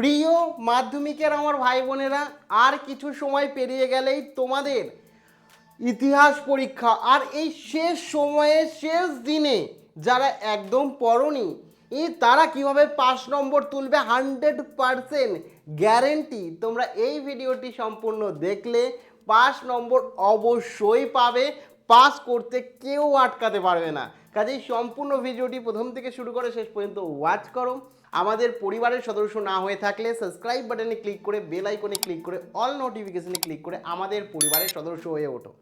প্রিয় মাধ্যমিকের আমার ভাই বোনেরা, আর কিছু সময় পেরিয়ে গেলেই তোমাদের ইতিহাস পরীক্ষা। আর এই শেষ সময়ে, শেষ দিনে যারা একদম পড়নি এই তারা কীভাবে পাঁচ নম্বর তুলবে হান্ড্রেড পারসেন্ট গ্যারেন্টি, তোমরা এই ভিডিওটি সম্পূর্ণ দেখলে, পাঁচ নম্বর অবশ্যই পাবে, পাস করতে কেউ আটকাতে পারবে না। কাজেই সম্পূর্ণ ভিডিওটি প্রথম থেকে শুরু করে শেষ পর্যন্ত ওয়াচ করো। আমাদের পরিবারের সদস্য না হয়ে থাকলে সাবস্ক্রাইব বাটনে ক্লিক করে বেল আইকনে ক্লিক করে অল নোটিফিকেশনে ক্লিক করে আমাদের পরিবারের সদস্য হয়ে ওঠো।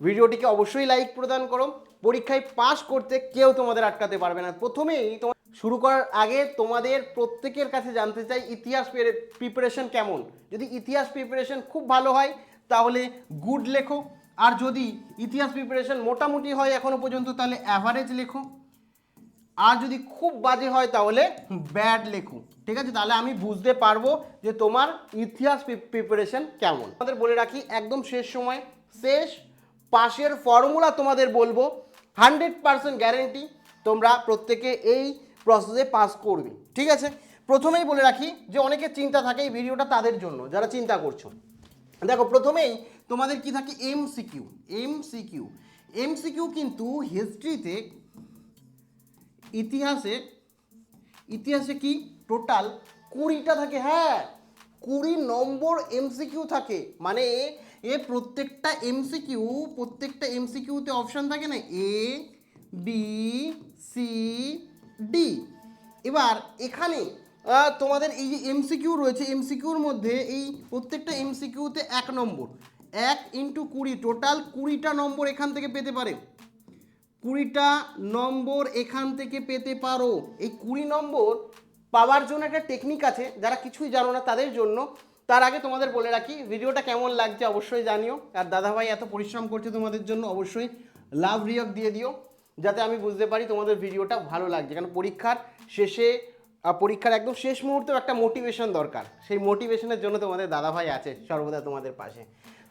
ভিডিওটিকে অবশ্যই লাইক প্রদান করো। পরীক্ষায় পাস করতে কেউ তোমাদের আটকাতে পারবে না। প্রথমেই তোমার শুরু করার আগে তোমাদের প্রত্যেকের কাছে জানতে চাই, ইতিহাস প্রিপারেশন কেমন? যদি ইতিহাস প্রিপারেশন খুব ভালো হয়, তাহলে গুড লেখো। আর যদি ইতিহাস প্রিপারেশন মোটামুটি হয় এখনও পর্যন্ত, তাহলে অ্যাভারেজ লেখো। আর যদি খুব বাজে হয় তাহলে ব্যাড লেখো। ঠিক আছে? তাহলে আমি বুঝতে পারব যে তোমার ইতিহাস প্রিপারেশন কেমন। আমাদের বলে রাখি, একদম শেষ সময়, শেষ পাশের ফর্মুলা তোমাদের বলব। হান্ড্রেড পারসেন্ট গ্যারেন্টি তোমরা প্রত্যেকে এই প্রসেসে পাস করবে। ঠিক আছে? প্রথমেই বলে রাখি যে অনেকে চিন্তা থাকে এই ভিডিওটা তাদের জন্য, যারা চিন্তা করছ। দেখো, প্রথমেই তোমাদের কি থাকে? M CQ MCQ MCQ MCQ কিন্তু হিস্ট্রিতে ইতিহাসে ইতিহাসে কি? টোটাল কুড়িটা থাকে হ্যাঁ। কুড়ি নম্বর এমসিকিউ থাকে। মানে এ প্রত্যেকটা এমসিকিউ প্রত্যেকটা এমসিকিউতে অপশান থাকে না? এ বি সি ডি এবার এখানে তোমাদের এই যে এমসিকিউ রয়েছে এমসিকিউর মধ্যে এই প্রত্যেকটা এমসিকিউতে এক নম্বর। এক ইন্টু কুড়ি টোটাল কুড়িটা নম্বর এখান থেকে পেতে পারে। কুড়িটা নম্বর এখান থেকে পেতে পারো। এই কুড়ি নম্বর পাওয়ার জন্য একটা টেকনিক আছে, যারা কিছুই জানো না তাদের জন্য। তার আগে তোমাদের বলে রাখি, ভিডিওটা কেমন লাগছে অবশ্যই জানিও। আর দাদাভাই এত পরিশ্রম করছে তোমাদের জন্য, অবশ্যই লাভ রিয়ক দিয়ে দিও, যাতে আমি বুঝতে পারি তোমাদের ভিডিওটা ভালো লাগছে। কারণ পরীক্ষার শেষে পরীক্ষার একদম শেষ মুহূর্তেও একটা মোটিভেশন দরকার। সেই মোটিভেশনের জন্য তোমাদের দাদাভাই আছে, সর্বদা তোমাদের পাশে।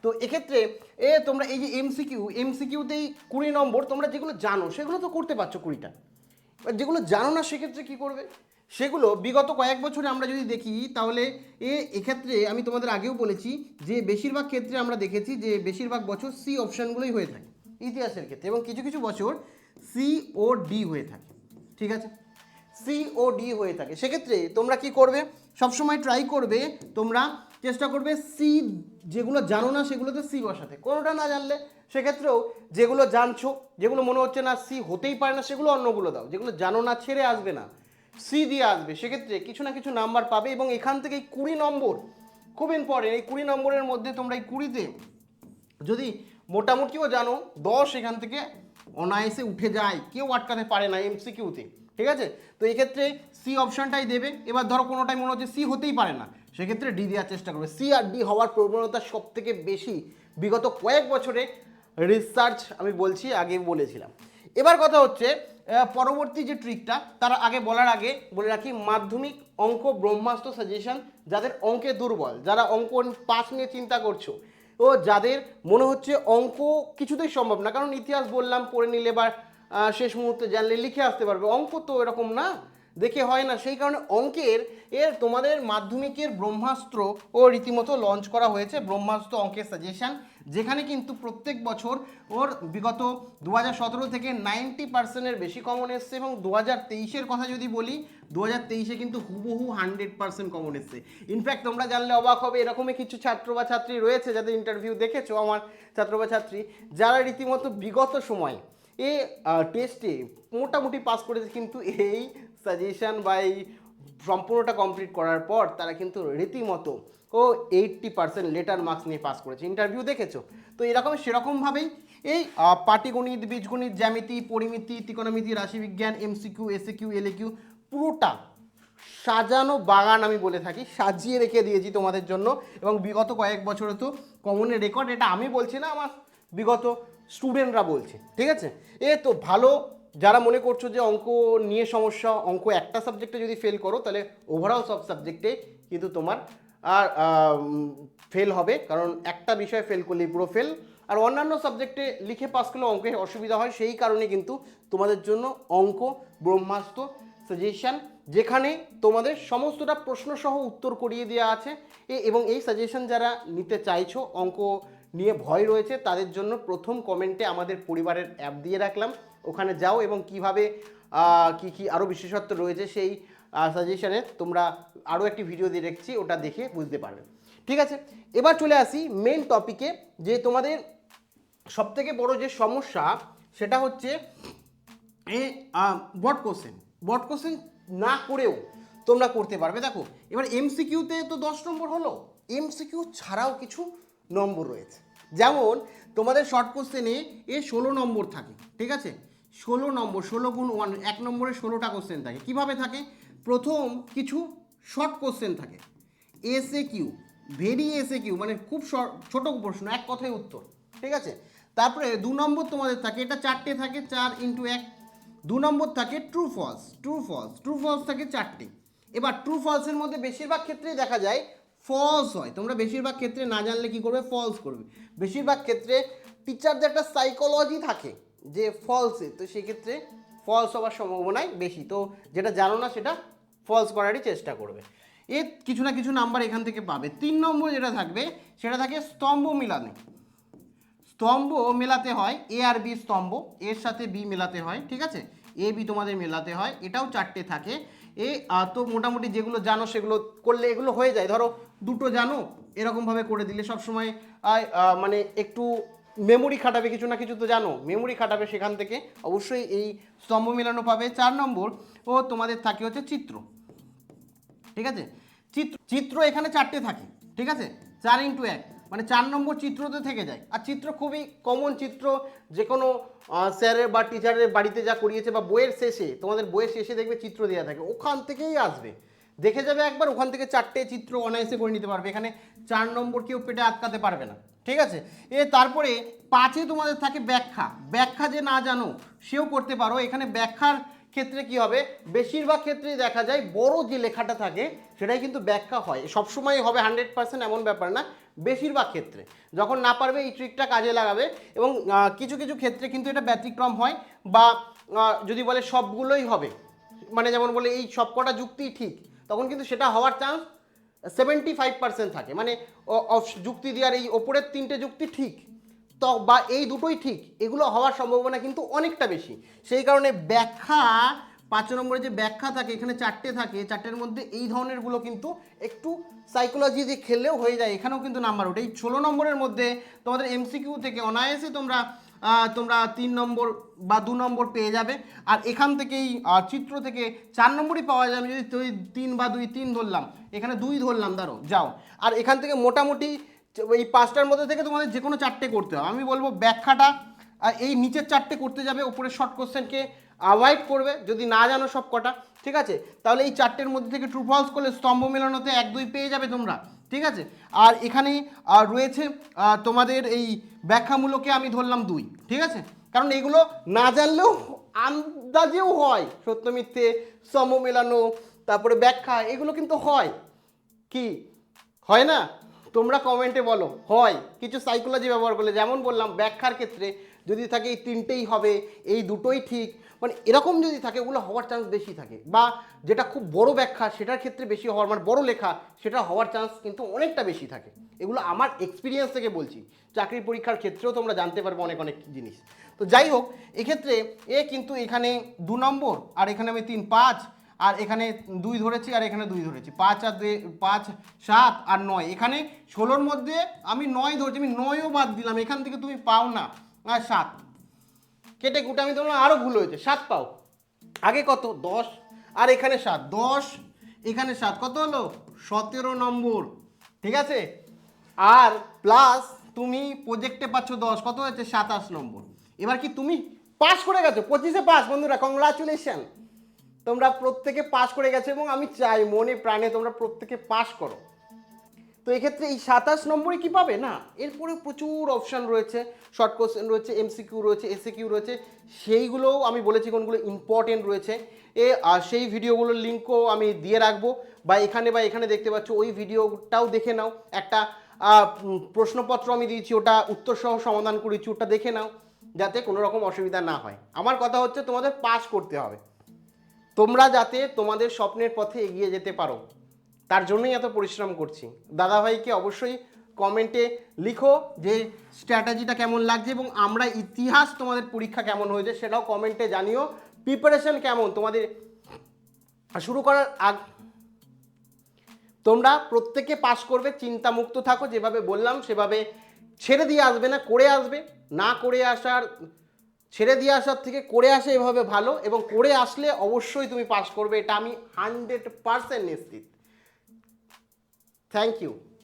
তো এক্ষেত্রে, এ তোমরা এই যে এমসিকিউ এমসিকিউতেই কুড়ি নম্বর, তোমরা যেগুলো জানো, সেগুলো তো করতে পারছ কুড়িটা। যেগুলো জানো না, সেক্ষেত্রে কী করবে? সেগুলো বিগত কয়েক বছরে আমরা যদি দেখি, তাহলে এ এক্ষেত্রে আমি তোমাদের আগেও বলেছি যে বেশিরভাগ ক্ষেত্রে আমরা দেখেছি যে বেশিরভাগ বছর সি অপশানগুলোই হয়ে থাকে। ইতিহাসের ক্ষেত্রে এবং কিছু কিছু বছর সি ও ডি হয়ে থাকে। ঠিক আছে? সি ও ডি হয়ে থাকে। সেক্ষেত্রে তোমরা কি করবে? সবসময় ট্রাই করবে, তোমরা চেষ্টা করবে সি যেগুলো জানো না সেগুলোতে সি বসাতে। কোনোটা না জানলে সেক্ষেত্রেও যেগুলো জানছো, যেগুলো মনে হচ্ছে না সি হতেই পারে না, সেগুলো অন্যগুলো দাও। যেগুলো জানো না, ছেড়ে আসবে না। সি দিয়ে আসবে। সেক্ষেত্রে কিছু না কিছু নাম্বার পাবে এবং এখান থেকে এই কুড়ি নম্বর, খুব ইম্পর্টেন্ট এই কুড়ি নম্বরের মধ্যে তোমরা এই কুড়িতে যদি মোটামুটিও জানো, দশ এখান থেকে অনায়াসে উঠে যায়। কেউ আটকাতে পারে না এমসিকিউতে ঠিক আছে? তো এক্ষেত্রে সি অপশানটাই দেবে। এবার ধরো কোনোটাই মনে হচ্ছে সি হতেই পারে না। সেক্ষেত্রে ডি দেওয়ার চেষ্টা করবে। সি আর ডি হওয়ার প্রবণতা সব থেকে বেশি বিগত কয়েক বছরে রিসার্চ আমি বলছি, আগে বলেছিলাম। এবার কথা হচ্ছে পরবর্তী যে ট্রিকটা তার আগে বলার আগে বলে রাখি, মাধ্যমিক অঙ্ক ব্রহ্মাস্ত্র সাজেশন যাদের অঙ্কে দুর্বল, যারা অঙ্ক পাস নিয়ে চিন্তা করছ, ও যাদের মনে হচ্ছে অঙ্ক কিছুতেই সম্ভব না। কারণ ইতিহাস বললাম, পড়ে নিলে বা শেষ মুহূর্তে জানলে লিখে আসতে পারবে। অঙ্ক তো এরকম না। দেখে হয় না। সেই কারণে অঙ্কের এর তোমাদের মাধ্যমিকের ব্রহ্মাস্ত্র ও রীতিমতো লঞ্চ করা হয়েছে। ব্রহ্মাস্ত্র অঙ্কের সাজেশান যেখানে কিন্তু প্রত্যেক বছর ওর বিগত দু হাজার সতেরো থেকে নাইনটি পার্সেন্টের বেশি কমন এসছে এবং দু হাজার কথা যদি বলি দু হাজার কিন্তু হুবহু হান্ড্রেড পার্সেন্ট কমন এসছে। ইনফ্যাক্ট তোমরা জানলে অবাক হবে, এরকমই কিছু ছাত্র বা ছাত্রী রয়েছে যাদের ইন্টারভিউ দেখেছ আমার ছাত্র বা ছাত্রী, যারা রীতিমতো বিগত সময় এ টেস্টে মোটামুটি পাস করেছে, কিন্তু এই সাজেশন বা এই সম্পূর্ণটা কমপ্লিট করার পর তারা কিন্তু রীতিমতো, ও এইটটি পার্সেন্ট লেটার মার্কস নিয়ে পাস করেছে। ইন্টারভিউ দেখেছ? তো এরকম, সেরকমভাবেই এই পাটিগণিত, বীজগণিত, জ্যামিতি, পরিমিতি, ত্রিকোণমিতি, রাশিবিজ্ঞান এমসিকিউ এসিকিউ এলএকিউ পুরোটা সাজানো বাগান আমি বলে থাকি, সাজিয়ে রেখে দিয়েছি তোমাদের জন্য। এবং বিগত কয়েক বছরে তো কমনের রেকর্ড এটা আমি বলছি না, আমার বিগত স্টুডেন্টরা বলছে, ঠিক আছে? এ তো ভালো, যারা মনে করছ যে অঙ্ক নিয়ে সমস্যা, অঙ্ক একটা সাবজেক্টে যদি ফেল করো, তাহলে ওভারঅল সব সাবজেক্টে কিন্তু তোমার আর ফেল হবে। কারণ একটা বিষয়ে ফেল করলেই পুরো ফেল আর অন্যান্য সাবজেক্টে লিখে পাস করলে অঙ্কে অসুবিধা হয়, সেই কারণে কিন্তু তোমাদের জন্য অঙ্ক, ব্রহ্মাস্ত্র সাজেশন যেখানে তোমাদের সমস্তটা প্রশ্নসহ উত্তর করিয়ে দেওয়া আছে। এবং এই সাজেশন যারা নিতে চাইছো, অঙ্ক নিয়ে ভয় রয়েছে, তাদের জন্য প্রথম কমেন্টে আমাদের পরিবারের অ্যাপ দিয়ে রাখলাম। ওখানে যাও এবং কীভাবে কি কি আরও বিশেষত্ব রয়েছে সেই সাজেশনে তোমরা আরও একটি ভিডিও দিয়ে রেখেছি ওটা দেখে বুঝতে পারবে। ঠিক আছে, এবার চলে আসি মেন টপিকে যে তোমাদের সবথেকে বড় যে সমস্যা, সেটা হচ্ছে এ বট কোশ্চেন বট কোশ্চেন না করেও তোমরা করতে পারবে। দেখো, এবার এমসিকিউতে তো দশ নম্বর হলো। এমসিকিউ ছাড়াও কিছু নম্বর রয়েছে। যেমন, তোমাদের শর্ট কোশ্চেনে এ ষোলো নম্বর থাকে, ঠিক আছে? ষোলো নম্বর, ষোলো গুণ ওয়ান এক নম্বরে ষোলোটা কোশ্চেন থাকে। কীভাবে থাকে? প্রথম কিছু শর্ট কোশ্চেন থাকে। SA Q very SA Q মানে খুব ছোট প্রশ্ন, এক কথায় উত্তর, ঠিক আছে? তারপরে দু নম্বর তোমাদের থাকে, এটা চারটে থাকে, চার ইন্টু এক। দু নম্বর থাকে true false true false true false থাকে চারটে। এবার ট্রু ফলসের মধ্যে বেশিরভাগ ক্ষেত্রেই দেখা যায় ফলস হয়। তোমরা বেশিরভাগ ক্ষেত্রে না জানলে কি করবে? ফলস করবে। বেশিরভাগ ক্ষেত্রে টিচারদের একটা সাইকোলজি থাকে যে ফলসে তো সেক্ষেত্রে ফলস হওয়ার সম্ভাবনাই বেশি। তো যেটা জানো না সেটা ফলস করারই চেষ্টা করবে। এর কিছু না কিছু নাম্বার এখান থেকে পাবে। তিন নম্বর যেটা থাকবে, সেটা থাকে স্তম্ভ মিলানে স্তম্ভ মেলাতে হয় এ আর বি স্তম্ভ। এর সাথে বি মেলাতে হয়, ঠিক আছে? এ বি তোমাদের মেলাতে হয়। এটাও চারটে থাকে। এ তো মোটামুটি যেগুলো জানো সেগুলো করলে এগুলো হয়ে যায়। ধরো দুটো জানো এরকমভাবে করে দিলে সবসময় আহ, আহ, মানে একটু মেমোরি খাটাবে কিছু না কিছু তো জানো মেমোরি খাটাবে সেখান থেকে। অবশ্যই এই স্তম্ভ মেলানো পাবে। চার নম্বর ও তোমাদের থাকে হচ্ছে চিত্র। ঠিক আছে? চিত্র চিত্র এখানে চারটে থাকে। ঠিক আছে? চার ইন্টু এক। মানে চার নম্বর চিত্রতে থেকে যায়। আর চিত্র খুবই কমন চিত্র যে কোনো স্যারের বা টিচারের বাড়িতে যা করিয়েছে বা বইয়ের শেষে, তোমাদের বইয়ের শেষে দেখবে চিত্র দেওয়া থাকে, ওখান থেকেই আসবে। দেখে যাবে একবার, ওখান থেকে চারটে চিত্র অনায়াসে করে নিতে পারবে, এখানে চার নম্বর কেউ পেটে আটকাতে পারবে না, ঠিক আছে? এ তারপরে পাঁচে তোমাদের থাকে ব্যাখ্যা ব্যাখ্যা যে না জানো, সেও করতে পারো, এখানে ব্যাখ্যার ক্ষেত্রে কি হবে? বেশিরভাগ ক্ষেত্রেই দেখা যায়, বড় যে লেখাটা থাকে সেটাই কিন্তু ব্যাখ্যা হয়। সবসময় হবে হান্ড্রেড পার্সেন্ট এমন ব্যাপার না, বেশিরভাগ ক্ষেত্রে। যখন না পারবে, এই ট্রিকটা কাজে লাগাবে এবং কিছু কিছু ক্ষেত্রে কিন্তু এটা ব্যতিক্রম হয় বা যদি বলে সবগুলোই হবে মানে যেমন বলে এই সবকটা যুক্তিই ঠিক, তখন কিন্তু সেটা হওয়ার চান্স সেভেন্টি ফাইভ পার্সেন্ট থাকে। মানে যুক্তি দেওয়ার এই ওপরের তিনটে যুক্তি ঠিক, তো, বা এই দুটোই ঠিক, এগুলো হওয়ার সম্ভাবনা কিন্তু অনেকটা বেশি। সেই কারণে ব্যাখ্যা পাঁচ নম্বরে যে ব্যাখ্যা থাকে, এখানে চারটে থাকে, চারটের মধ্যে এই ধরনেরগুলো কিন্তু একটু সাইকোলজি দিয়ে খেললেও হয়ে যায়। এখানেও কিন্তু নাম্বার ওঠে। এই ষোলো নম্বরের মধ্যে তোমাদের এমসিকিউ থেকে অনায়াসে তোমরা তোমরা তিন নম্বর বা দু নম্বর পেয়ে যাবে। আর এখান থেকেই চিত্র থেকে চার নম্বরই পাওয়া যাবে যদি তুই তিন বা দুই, তিন ধরলাম, এখানে দুই ধরলাম ধরো যাও। আর এখান থেকে মোটামুটি এই পাঁচটার মধ্যে থেকে তোমাদের যে কোনো চারটে করতে হবে। আমি বলব ব্যাখ্যাটা এই নিচের চারটে করতে যাবে। উপরের শর্ট কোশ্চেনকে অ্যাভয়েড করবে, যদি না জানো সব কটা, ঠিক আছে? তাহলে এই চারটের মধ্যে থেকে ট্রু ফলস করলে স্তম্ভ মেলানোতে এক দুই পেয়ে যাবে তোমরা, ঠিক আছে? আর এখানে রয়েছে তোমাদের এই ব্যাখ্যামূলকে আমি ধরলাম দুই, ঠিক আছে? কারণ এগুলো না জানলেও আন্দাজেও হয়, সত্য মিথ্যে, স্তম্ভ মেলানো, তারপরে ব্যাখ্যা, এগুলো কিন্তু হয়। কি? হয় না? তোমরা কমেন্টে বলো, হয়। কিছু সাইকোলজি ব্যবহার করলে, যেমন বললাম, ব্যাখ্যার ক্ষেত্রে যদি থাকে এই তিনটেই হবে, এই দুটোই ঠিক। মানে এরকম যদি থাকে, ওগুলো হওয়ার চান্স বেশি থাকে। বা যেটা খুব বড় ব্যাখ্যা, সেটার ক্ষেত্রে বেশি হওয়ার মানে বড় লেখা, সেটা হওয়ার চান্স কিন্তু অনেকটা বেশি থাকে। এগুলো আমার এক্সপিরিয়েন্স থেকে বলছি। চাকরি পরীক্ষার ক্ষেত্রেও তোমরা জানতে পারবে অনেক অনেক জিনিস। তো যাই হোক, এক্ষেত্রে এ কিন্তু এখানে দু নম্বর, আর এখানে আমি তিন, পাঁচ, আর এখানে দুই ধরেছি, আর এখানে দুই ধরেছি। পাঁচ আর দুই পাঁচ, সাত আর নয়। এখানে ষোলোর মধ্যে আমি নয় ধরছি, আমি নয়ও বাদ দিলাম। এখান থেকে তুমি পাও না। আর সাত। কেটে কুটে আমি তোমার আরও ভুল হয়েছে। সাত পাও। আগে কত? দশ। আর এখানে সাত। দশ। এখানে সাত। কত হলো? সতেরো নম্বর। ঠিক আছে? আর প্লাস তুমি প্রজেক্টে পাচ্ছ দশ। কত হয়েছে? সাতাশ নম্বর। এবার কি তুমি পাস করে গেছো? পঁচিশে পাস বন্ধুরা কংগ্রাচুলেশন তোমরা প্রত্যেকে পাস করে গেছো এবং আমি চাই মনে প্রাণে তোমরা প্রত্যেকে পাস করো। তো এক্ষেত্রে এই সাতাশ নম্বরে কি পাবে? না এরপরে প্রচুর অপশান রয়েছে। শর্ট কোশ্চেন রয়েছে এমসিকিউ রয়েছে এসিকিউ রয়েছে, সেইগুলোও আমি বলেছি কোনগুলো ইম্পর্টেন্ট রয়েছে। এ, আর সেই ভিডিওগুলোর লিঙ্কও আমি দিয়ে রাখব। বা এখানে বা এখানে দেখতে পাচ্ছ, ওই ভিডিওটাও দেখে নাও। একটা প্রশ্নপত্র আমি দিয়েছি, ওটা উত্তর সহ সমাধান করেছি, ওটা দেখে নাও, যাতে কোনো রকম অসুবিধা না হয়। আমার কথা হচ্ছে তোমাদের পাস করতে হবে। তোমরা যাতে তোমাদের স্বপ্নের পথে এগিয়ে যেতে পারো। তার জন্যই এত পরিশ্রম করছি। দাদাভাইকে অবশ্যই কমেন্টে লিখো যে স্ট্র্যাটেজিটা কেমন লাগছে এবং আমরা ইতিহাস তোমাদের পরীক্ষা কেমন হয়েছে সেটাও কমেন্টে জানিও। প্রিপারেশন কেমন? তোমাদের শুরু করার আগ তোমরা প্রত্যেকে পাশ করবে, চিন্তামুক্ত থাকো, যেভাবে বললাম সেভাবে ছেড়ে দিয়ে আসবে না, করে আসবে। না করে আসার, ছেড়ে দিয়ে আসার থেকে করে আসে এভাবে ভালো এবং করে আসলে অবশ্যই তুমি পাশ করবে, এটা আমি হান্ড্রেড পারসেন্ট নিশ্চিত। Thank you.